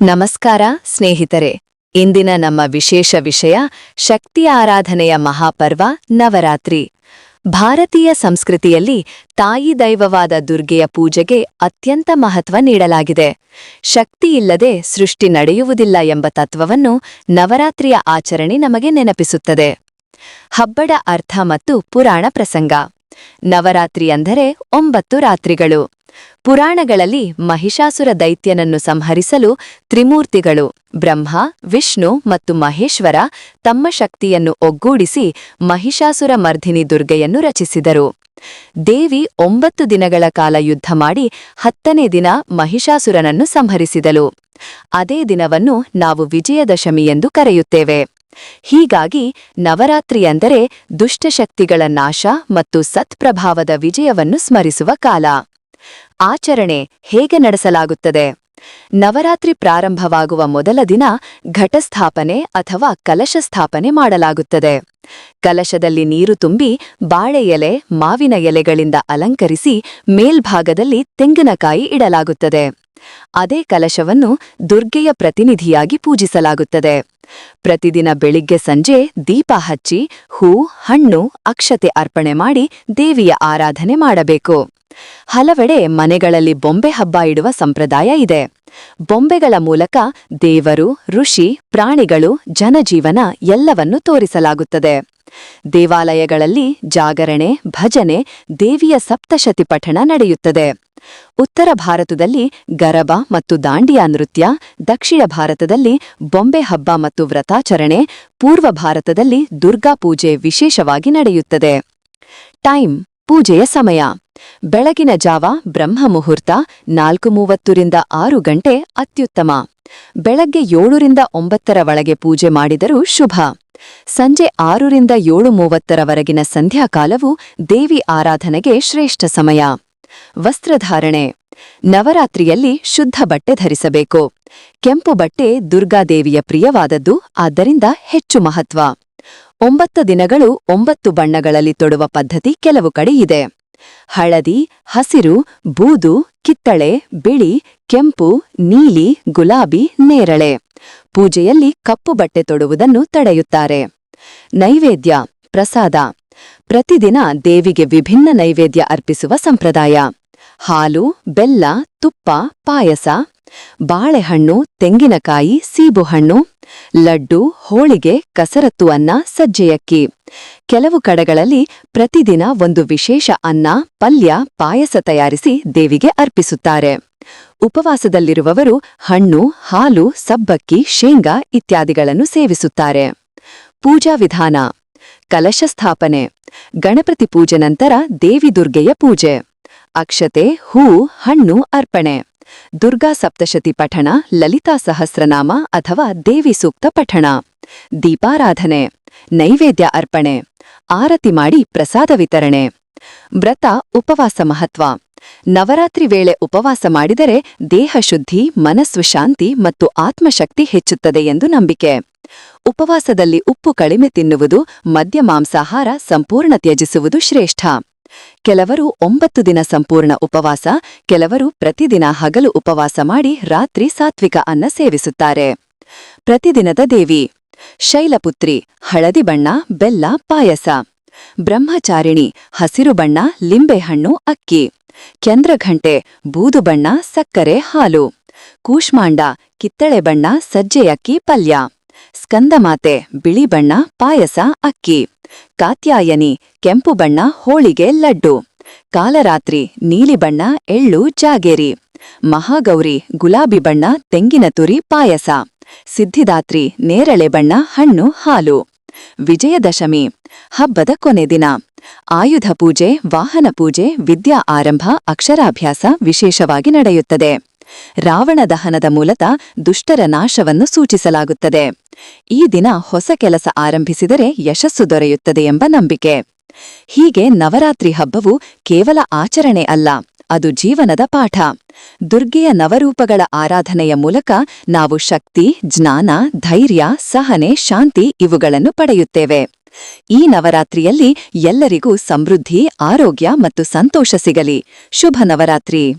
ನಮಸ್ಕಾರ, ಸ್ನೇಹಿತರೆ. ಇಂದಿನ ನಮ್ಮ ವಿಶೇಷ ವಿಷಯ, ಶಕ್ತಿ ಆರಾಧನೆಯ ಮಹಾಪರ್ವ, ನವರಾತ್ರಿ. ಭಾರತೀಯ ಸಂಸ್ಕೃತಿಯಲ್ಲಿ ತಾಯಿ ದೈವವಾದ ದುರ್ಗೆಯ ಪೂಜೆಗೆ ಅತ್ಯಂತ ಮಹತ್ವ ನೀಡಲಾಗಿದೆ. ಶಕ್ತಿಯಿಲ್ಲದೆ ಸೃಷ್ಟಿ ನಡೆಯುವುದಿಲ್ಲ ಎಂಬ ತತ್ವವನ್ನು ನವರಾತ್ರಿಯ ಆಚರಣೆ ನಮಗೆ ನೆನಪಿಸುತ್ತದೆ. ಹಬ್ಬದ ಅರ್ಥ ಮತ್ತು ಪುರಾಣ ಪ್ರಸಂಗ. ನವರಾತ್ರಿ ಅಂದರೆ ಒಂಬತ್ತು ರಾತ್ರಿಗಳು. ಪುರಾಣಗಳಲ್ಲಿ ಮಹಿಷಾಸುರ ದೈತ್ಯನನ್ನು ಸಂಹರಿಸಲು ತ್ರಿಮೂರ್ತಿಗಳು ಬ್ರಹ್ಮ, ವಿಷ್ಣು ಮತ್ತು ಮಹೇಶ್ವರ ತಮ್ಮ ಶಕ್ತಿಯನ್ನು ಒಗ್ಗೂಡಿಸಿ ಮಹಿಷಾಸುರ ಮರ್ಧಿನಿ ದುರ್ಗೆಯನ್ನು ರಚಿಸಿದರು. ದೇವಿ ಒಂಬತ್ತು ದಿನಗಳ ಕಾಲ ಯುದ್ಧ ಮಾಡಿ ಹತ್ತನೇ ದಿನ ಮಹಿಷಾಸುರನನ್ನು ಸಂಹರಿಸಿದಳು. ಅದೇ ದಿನವನ್ನು ನಾವು ವಿಜಯದಶಮಿ ಎಂದು ಕರೆಯುತ್ತೇವೆ. ಹೀಗಾಗಿ ನವರಾತ್ರಿ ಅಂದರೆ ದುಷ್ಟಶಕ್ತಿಗಳ ನಾಶ ಮತ್ತು ಸತ್ಪ್ರಭಾವದ ವಿಜಯವನ್ನು ಸ್ಮರಿಸುವ ಕಾಲ. ಆಚರಣೆ ಹೇಗೆ ನಡೆಸಲಾಗುತ್ತದೆ? ನವರಾತ್ರಿ ಪ್ರಾರಂಭವಾಗುವ ಮೊದಲ ದಿನ ಘಟಸ್ಥಾಪನೆ ಅಥವಾ ಕಲಶ ಸ್ಥಾಪನೆ ಮಾಡಲಾಗುತ್ತದೆ. ಕಲಶದಲ್ಲಿ ನೀರು ತುಂಬಿ ಬಾಳೆ ಎಲೆ, ಮಾವಿನ ಎಲೆಗಳಿಂದ ಅಲಂಕರಿಸಿ ಮೇಲ್ಭಾಗದಲ್ಲಿ ತೆಂಗಿನಕಾಯಿ ಇಡಲಾಗುತ್ತದೆ. ಅದೇ ಕಲಶವನ್ನು ದುರ್ಗೆಯ ಪ್ರತಿನಿಧಿಯಾಗಿ ಪೂಜಿಸಲಾಗುತ್ತದೆ. ಪ್ರತಿದಿನ ಬೆಳಿಗ್ಗೆ ಸಂಜೆ ದೀಪ ಹಚ್ಚಿ ಹೂ, ಹಣ್ಣು, ಅಕ್ಷತೆ ಅರ್ಪಣೆ ಮಾಡಿ ದೇವಿಯ ಆರಾಧನೆ ಮಾಡಬೇಕು. ಹಲವೆಡೆ ಮನೆಗಳಲ್ಲಿ ಬೊಂಬೆ ಹಬ್ಬ ಇಡುವ ಸಂಪ್ರದಾಯ ಇದೆ. ಬೊಂಬೆಗಳ ಮೂಲಕ ದೇವರು, ಋಷಿ, ಪ್ರಾಣಿಗಳು, ಜನಜೀವನ ಎಲ್ಲವನ್ನೂ ತೋರಿಸಲಾಗುತ್ತದೆ. ದೇವಾಲಯಗಳಲ್ಲಿ ಜಾಗರಣೆ, ಭಜನೆ, ದೇವಿಯ ಸಪ್ತಶತಿ ಪಠಣ ನಡೆಯುತ್ತದೆ. ಉತ್ತರ ಭಾರತದಲ್ಲಿ ಗರಬ ಮತ್ತು ದಾಂಡಿಯಾ ನೃತ್ಯ, ದಕ್ಷಿಣ ಭಾರತದಲ್ಲಿ ಬೊಂಬೆ ಹಬ್ಬ ಮತ್ತು ವ್ರತಾಚರಣೆ, ಪೂರ್ವ ಭಾರತದಲ್ಲಿ ದುರ್ಗಾ ಪೂಜೆ ವಿಶೇಷವಾಗಿ ನಡೆಯುತ್ತದೆ. ಟೈಮ್, ಪೂಜೆಯ ಸಮಯ. ಬೆಳಗಿನ ಜಾವ ಬ್ರಹ್ಮ ಮುಹೂರ್ತ ನಾಲ್ಕು ಮೂವತ್ತರಿಂದ ಆರು ಗಂಟೆ ಅತ್ಯುತ್ತಮ. ಬೆಳಗ್ಗೆ ಏಳರಿಂದ ಒಂಬತ್ತರ ಒಳಗೆ ಪೂಜೆ ಮಾಡಿದರೂ ಶುಭ. ಸಂಜೆ ಆರರಿಂದ ಏಳು ಮೂವತ್ತರವರೆಗಿನ ಸಂಧ್ಯಾಕಾಲವು ದೇವಿ ಆರಾಧನೆಗೆ ಶ್ರೇಷ್ಠ ಸಮಯ. ವಸ್ತ್ರಧಾರಣೆ. ನವರಾತ್ರಿಯಲ್ಲಿ ಶುದ್ಧ ಬಟ್ಟೆ ಧರಿಸಬೇಕು. ಕೆಂಪು ಬಟ್ಟೆ ದುರ್ಗಾದೇವಿಯ ಪ್ರಿಯವಾದದ್ದು, ಆದ್ದರಿಂದ ಹೆಚ್ಚು ಮಹತ್ವ. ಒಂಬತ್ತು ದಿನಗಳು ಒಂಬತ್ತು ಬಣ್ಣಗಳಲ್ಲಿ ತೊಡುವ ಪದ್ಧತಿ ಕೆಲವು ಕಡೆ ಇದೆ. ಹಳದಿ, ಹಸಿರು, ಬೂದು, ಕಿತ್ತಳೆ, ಬಿಳಿ, ಕೆಂಪು, ನೀಲಿ, ಗುಲಾಬಿ, ನೇರಳೆ. ಪೂಜೆಯಲ್ಲಿ ಕಪ್ಪು ಬಟ್ಟೆ ತೊಡುವುದನ್ನು ತಡೆಯುತ್ತಾರೆ. ನೈವೇದ್ಯ, ಪ್ರಸಾದ. ಪ್ರತಿದಿನ ದೇವಿಗೆ ವಿಭಿನ್ನ ನೈವೇದ್ಯ ಅರ್ಪಿಸುವ ಸಂಪ್ರದಾಯ. ಹಾಲು, ಬೆಲ್ಲ, ತುಪ್ಪ, ಪಾಯಸ ಬಾಳೆಹಣ್ಣು, ತೆಂಗಿನಕಾಯಿ, ಸೀಬುಹಣ್ಣು, ಲಡ್ಡು, ಹೋಳಿಗೆ, ಕಸರತ್ತು ಅನ್ನ, ಸಜ್ಜೆಯಕ್ಕಿ. ಕೆಲವು ಕಡೆಗಳಲ್ಲಿ ಪ್ರತಿದಿನ ಒಂದು ವಿಶೇಷ ಅನ್ನ, ಪಲ್ಯ, ಪಾಯಸ ತಯಾರಿಸಿ ದೇವಿಗೆ ಅರ್ಪಿಸುತ್ತಾರೆ. ಉಪವಾಸದಲ್ಲಿರುವವರು ಹಣ್ಣು, ಹಾಲು, ಸಬ್ಬಕ್ಕಿ, ಶೇಂಗಾ ಇತ್ಯಾದಿಗಳನ್ನು ಸೇವಿಸುತ್ತಾರೆ. ಪೂಜಾ ವಿಧಾನ. ಕಲಶ ಸ್ಥಾಪನೆ. ಗಣಪತಿ ಪೂಜೆ ನಂತರ ದೇವಿ ದುರ್ಗೆಯ ಪೂಜೆ. ಅಕ್ಷತೆ ಹೂ ಹಣ್ಣು ಅರ್ಪಣೆ. ದುರ್ಗಾ ಸಪ್ತಶತಿ ಪಠಣ, ಲಲಿತಾ ಸಹಸ್ರನಾಮ ಅಥವಾ ದೇವಿ ಸೂಕ್ತ ಪಠಣ. ದೀಪಾರಾಧನೆ, ನೈವೇದ್ಯ ಅರ್ಪಣೆ, ಆರತಿ ಮಾಡಿ ಪ್ರಸಾದ ವಿತರಣೆ. ವ್ರತ, ಉಪವಾಸ ಮಹತ್ವ. ನವರಾತ್ರಿ ವೇಳೆ ಉಪವಾಸ ಮಾಡಿದರೆ ದೇಹ ಶುದ್ಧಿ, ಮನಸ್ಸು ಶಾಂತಿ ಮತ್ತು ಆತ್ಮಶಕ್ತಿ ಹೆಚ್ಚುತ್ತದೆ ಎಂದು ನಂಬಿಕೆ. ಉಪವಾಸದಲ್ಲಿ ಉಪ್ಪು ಕಡಿಮೆ ತಿನ್ನುವುದು, ಮದ್ಯ ಮಾಂಸಾಹಾರ ಸಂಪೂರ್ಣ ತ್ಯಜಿಸುವುದು ಶ್ರೇಷ್ಠ. ಕೆಲವರು ಒಂಬತ್ತು ದಿನ ಸಂಪೂರ್ಣ ಉಪವಾಸ, ಕೆಲವರು ಪ್ರತಿದಿನ ಹಗಲು ಉಪವಾಸ ಮಾಡಿ ರಾತ್ರಿ ಸಾತ್ವಿಕ ಅನ್ನ ಸೇವಿಸುತ್ತಾರೆ. ಪ್ರತಿದಿನದ ದೇವಿ, ಶೈಲಪುತ್ರಿ, ಹಳದಿ ಬಣ್ಣ, ಬೆಲ್ಲ, ಪಾಯಸ. ಬ್ರಹ್ಮಚಾರಿಣಿ, ಹಸಿರು ಬಣ್ಣ ಲಿಂಬೆಹಣ್ಣು ಅಕ್ಕಿ. ಕೆಂದ್ರಘಂಟೆ ಬೂದು ಬಣ್ಣ, ಸಕ್ಕರೆ, ಹಾಲು. ಕೂಷ್ಮಾಂಡ, ಕಿತ್ತಳೆ ಬಣ್ಣ ಸಜ್ಜೆಯಕ್ಕಿ ಪಲ್ಯ. ಸ್ಕಂದಮಾತೆ ಬಿಳಿ ಬಣ್ಣ, ಪಾಯಸ, ಅಕ್ಕಿ. ಕಾತ್ಯಾಯನಿ, ಕೆಂಪು ಬಣ್ಣ, ಹೋಳಿಗೆ, ಲಡ್ಡು. ಕಾಲರಾತ್ರಿ, ನೀಲಿ ಬಣ್ಣ, ಎಳ್ಳು, ಜಾಗೇರಿ. ಮಹಾಗೌರಿ, ಗುಲಾಬಿ ಬಣ್ಣ, ತೆಂಗಿನ ತುರಿ, ಪಾಯಸ. ಸಿದ್ಧಿದಾತ್ರಿ, ನೇರಳೆ ಬಣ್ಣ, ಹಣ್ಣು, ಹಾಲು. ವಿಜಯದಶಮಿ, ಹಬ್ಬದ ಕೊನೆ ದಿನ. ಆಯುಧ ಪೂಜೆ, ವಾಹನ ಪೂಜೆ, ವಿದ್ಯಾ ಆರಂಭ, ಅಕ್ಷರಾಭ್ಯಾಸ ವಿಶೇಷವಾಗಿ ನಡೆಯುತ್ತದೆ. ರಾವಣ ದಹನದ ಮೂಲಕ ದುಷ್ಟರ ನಾಶವನ್ನು ಸೂಚಿಸಲಾಗುತ್ತದೆ. ಈ ದಿನ ಹೊಸ ಕೆಲಸ ಆರಂಭಿಸಿದರೆ ಯಶಸ್ಸು ದೊರೆಯುತ್ತದೆ ಎಂಬ ನಂಬಿಕೆ. ಹೀಗೆ ನವರಾತ್ರಿ ಹಬ್ಬವು ಕೇವಲ ಆಚರಣೆ ಅಲ್ಲ, ಅದು ಜೀವನದ ಪಾಠ. ದುರ್ಗೆಯ ನವರೂಪಗಳ ಆರಾಧನೆಯ ಮೂಲಕ ನಾವು ಶಕ್ತಿ, ಜ್ಞಾನ, ಧೈರ್ಯ, ಸಹನೆ, ಶಾಂತಿ ಇವುಗಳನ್ನು ಪಡೆಯುತ್ತೇವೆ. ಈ ನವರಾತ್ರಿಯಲ್ಲಿ ಎಲ್ಲರಿಗೂ ಸಮೃದ್ಧಿ, ಆರೋಗ್ಯ ಮತ್ತು ಸಂತೋಷ ಸಿಗಲಿ. ಶುಭ ನವರಾತ್ರಿ.